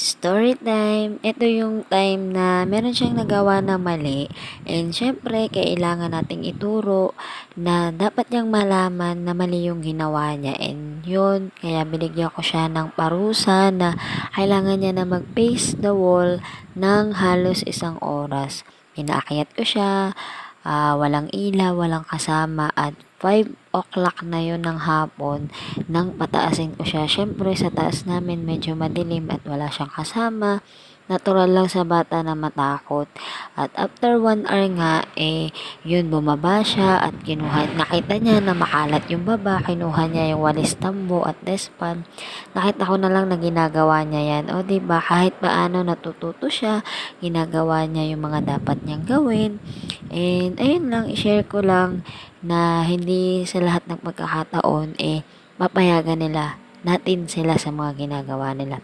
Story time. Ito yung time na meron siyang nagawa na mali. And syempre, kailangan nating ituro na dapat niyang malaman na mali yung ginawa niya. And yun, kaya binigyan ko siya ng parusa na kailangan niya na mag-face the wall ng halos isang oras. Pinaakyat ko siya, ah, walang ilaw, walang kasama at 5 o'clock na yun ng hapon nang pataasin ko siya. Syempre sa taas namin medyo madilim at wala siyang kasama. Natural lang sa bata na matakot. At after 1 hour nga, eh, yun bumaba siya at kinuha, nakita niya na makalat yung baba, kinuha niya yung walis tambo at despan. Nakita ko na lang na ginagawa niya yan. O, ba diba, kahit paano natututo siya, ginagawa niya yung mga dapat niyang gawin. And, ayun lang, i-share ko lang na hindi sa lahat ng pagkakataon, eh, papayagan nila natin sila sa mga ginagawa nila.